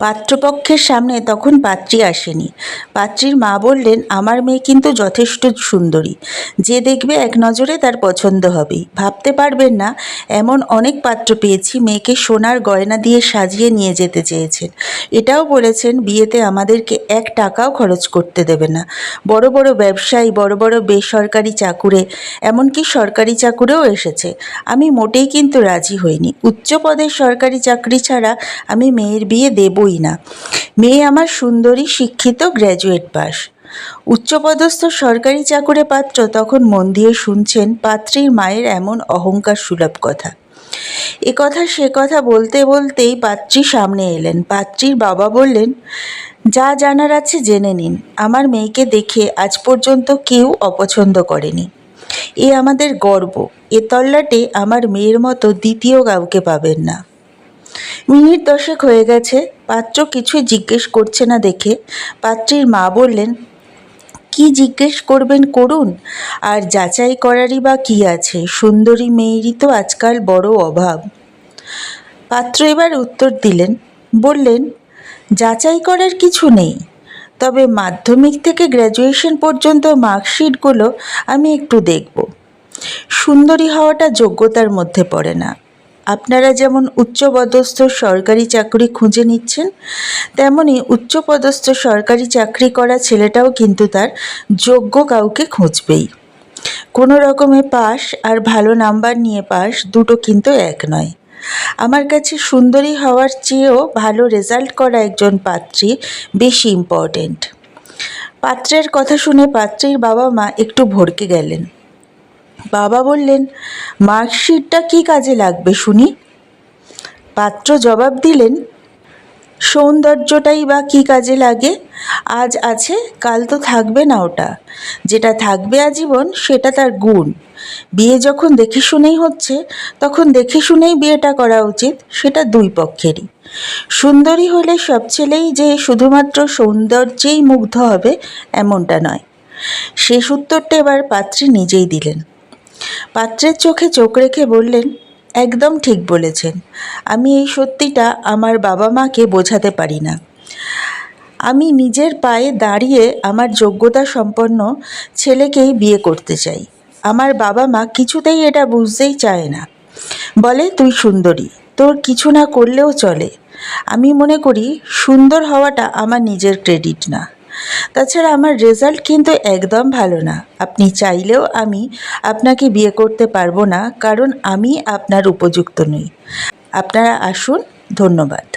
পাত্রপক্ষের সামনে তখন পাত্রী আসেনি। পাত্রীর মা বললেন, আমার মেয়ে কিন্তু যথেষ্ট সুন্দরী। যে দেখবে এক নজরে তার পছন্দ হবেই ভাবতে পারবেন না, এমন অনেক পাত্র পেয়েছি, মেয়েকে সোনার গয়না দিয়ে সাজিয়ে নিয়ে যেতে চেয়েছেন। এটাও বলেছেন, বিয়েতে আমাদেরকে এক টাকাও খরচ করতে দেবে না। বড় বড় ব্যবসায়ী, বড় বড় বেসরকারি চাকুরে, এমনকি সরকারি চাকুরেও এসেছে। আমি মোটেই কিন্তু রাজি হইনি। উচ্চ পদের সরকারি চাকরি ছাড়া আমি মেয়ের বিয়ে দেবই না। মেয়ে আমার সুন্দরী, শিক্ষিত গ্র্যাজুয়েট পাস। উচ্চপদস্থ সরকারি চাকুরে পাত্র তখন মন দিয়ে শুনছেন পাত্রীর মায়ের এমন অহংকার সুলভ কথা। এ কথা সে কথা বলতে বলতেই পাত্রী সামনে এলেন। পাত্রীর বাবা বললেন, যা জানার আছে জেনে নিন। আমার মেয়েকে দেখে আজ পর্যন্ত কেউ অপছন্দ করেনি। এ আমাদের গর্ব। এ তল্লাটে আমার মেয়ের মতো দ্বিতীয় কাউকে পাবেন না। মিনিট দশেক হয়ে গেছে, পাত্র কিছুই জিজ্ঞেস করছে না দেখে। পাত্রীর মা বললেন, কি জিজ্ঞেস করবেন করুন? আর যাচাই করারই বা কি আছে? সুন্দরী মেয়েরই তো আজকাল বড় অভাব। পাত্র এবার উত্তর দিলেন, বললেন, যাচাই করার কিছু নেই। তবে মাধ্যমিক থেকে গ্র্যাজুয়েশন পর্যন্ত মার্কশিটগুলো আমি একটু দেখব। সুন্দরী হওয়াটা যোগ্যতার মধ্যে পড়ে না। আপনারা যেমন উচ্চপদস্থ সরকারি চাকরি খুঁজে নিচ্ছেন, তেমনি উচ্চপদস্থ সরকারি চাকরি করা ছেলেটাও কিন্তু তার যোগ্য কাউকে খুঁজবেই। কোনো রকমে পাস আর ভালো নাম্বার নিয়ে পাস দুটো কিন্তু এক নয়। আমার কাছে সুন্দরী হওয়ার চেয়েও ভালো রেজাল্ট করা একজন পাত্রী বেশি ইম্পর্টেন্ট পাত্রের কথা শুনে পাত্রীর বাবা মা একটু ভড়কে গেলেন। বাবা বললেন মার্কশিটটা কি কাজে লাগবে শুনি? পাত্র জবাব দিলেন, সৌন্দর্যটাই বা কী কাজে লাগে? আজ আছে, কাল তো থাকবে না ওটা। যেটা থাকবে আজীবন, সেটা তার গুণ। বিয়ে যখন দেখে শুনেই হচ্ছে, তখন দেখে শুনেই বিয়েটা করা উচিত, সেটা দুই পক্ষেরই। সুন্দরী হলে সব ছেলেই যে শুধুমাত্র সৌন্দর্যেই মুগ্ধ হবে, এমনটা নয়। শেষ উত্তরটা এবার পাত্রী নিজেই দিলেন। পাত্রের চোখে চোখ রেখে বললেন, একদম ঠিক বলেছেন। আমি এই সত্যিটা আমার বাবা মাকে বোঝাতে পারি না। আমি নিজের পায়ে দাঁড়িয়ে আমার যোগ্যতা সম্পন্ন ছেলেকেই বিয়ে করতে চাই। আমার বাবা মা কিছুতেই এটা বুঝতেই চায় না। বলে, তুই সুন্দরী, তোর কিছু না করলেও চলে। আমি মনে করি, সুন্দর হওয়াটা আমার নিজের ক্রেডিট না। তাছাড়া আমার রেজাল্ট কিন্তু একদম ভালো না। আপনি চাইলেও আমি আপনাকে বিয়ে করতে পারব না, কারণ আমি আপনার উপযুক্ত নই। আপনারা আসুন, ধন্যবাদ।